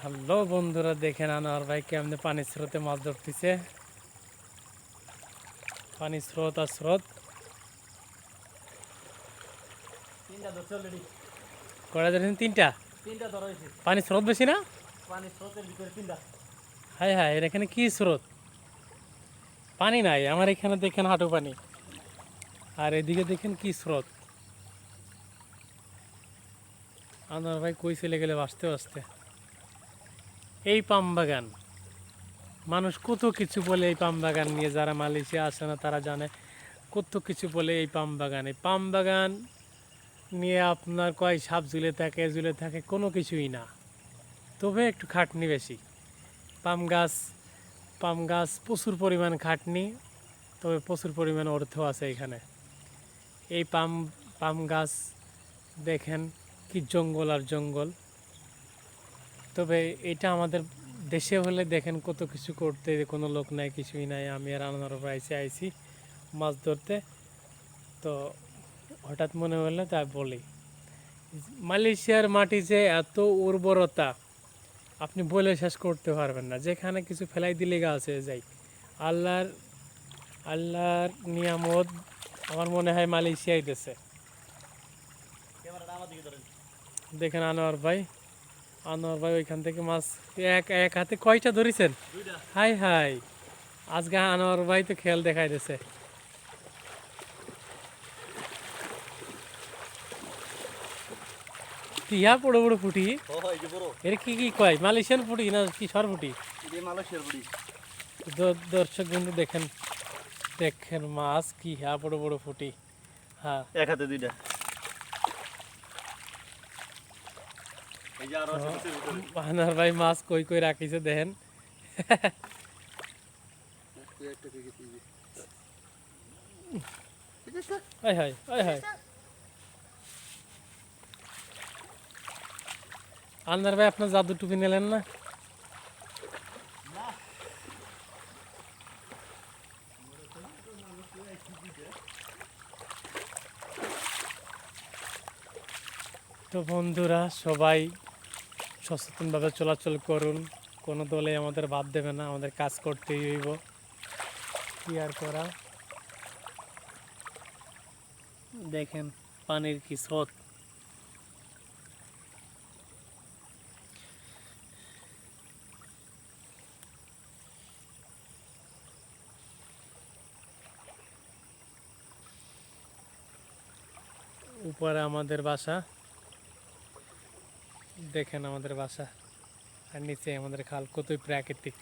Hello বন্ধুরা দেখেন আনোয়ার ভাই কেমনে পানির স্রোতে মাছ ধরতেছে। পানির স্রোত আর স্রোত। কয়টা ধরেছেন? তিনটা? পানির স্রোত বেশি না? পানির স্রোতের ভিতরে তিনটা। হাই হাই এর এখানে কি স্রোত? পানি নাই আমার এখানে দেখেন হাঁটু পানি। আর এদিকে দেখেন কি স্রোত। আনোয়ার ভাই কই চলে গেলে? বাঁচতে বাঁচতে এই পাম বাগান। মানুষ কত কিছু বলে এই পাম বাগান নিয়ে, যারা মালয়েশিয়া আসে না, তারা জানে কত কিছু বলে এই পাম বাগান। এই পাম বাগান নিয়ে আপনার কয় সাপ ঝুলে থাকে ঝুলে থাকে, কোনো কিছুই না। তবে একটু খাটনি বেশি। পাম গাছ পাম গাছ প্রচুর পরিমাণ খাটনি, তবে প্রচুর পরিমাণ অর্থ আছে এখানে। এই পাম পাম গাছ দেখেন কি জঙ্গল আর জঙ্গল। তবে এটা আমাদের দেশে হলে দেখেন কত কিছু করতে, কোনো লোক নাই, কিছুই নাই। আমি আর আনার আইসি আইসি মাছ ধরতে। তো হঠাৎ মনে হলো, তাই বলি। মালয়েশিয়ার মাটি যে এত উর্বরতা, আপনি বলে শেষ করতে পারবেন না। যেখানে কিছু ফেলাই দিলে গাছ যায় আল্লাহর আল্লাহর নিয়ামত আমার মনে হয় মালয়েশিয়াই দেশে দেখেন আনোয়ার ভাই। আনোয়ার ভাই ওইখান থেকে মাছ এক এক হাতে কয়টা ধরেছেন? Hi hi. আজকে আনোয়ার ভাই তো খেল দেখাই দিছে টিয়া বড় বড় ফুটি এর কি কি কয়? মালয়েশিয়ান ফুটি না কি সর ফুটি দর্শক বন্ধু দেখেন দেখেন মাছ কি হ্যাঁ বড় বড় ফুটি হ্যাঁ। এক হাতে দুইটা। বাহানার ভাই মাছ কই কই রাখিছে দেখেন। হাই আন্দার ভাই, আপনার জাদু টুপি নিলেন না? তো বন্ধুরা, সবাই সচেতনভাবে চলাচল করুন। কোনো দলে আমাদের বাদ দেবে না, আমাদের কাজ করতেই হইব। কি আর করা? দেখেন, পানির কি স্রোত। উপরে আমাদের বাসা। দেখেন আমাদের বাসা। আর নিচে আমাদের খাল কতই প্রাকৃতিক।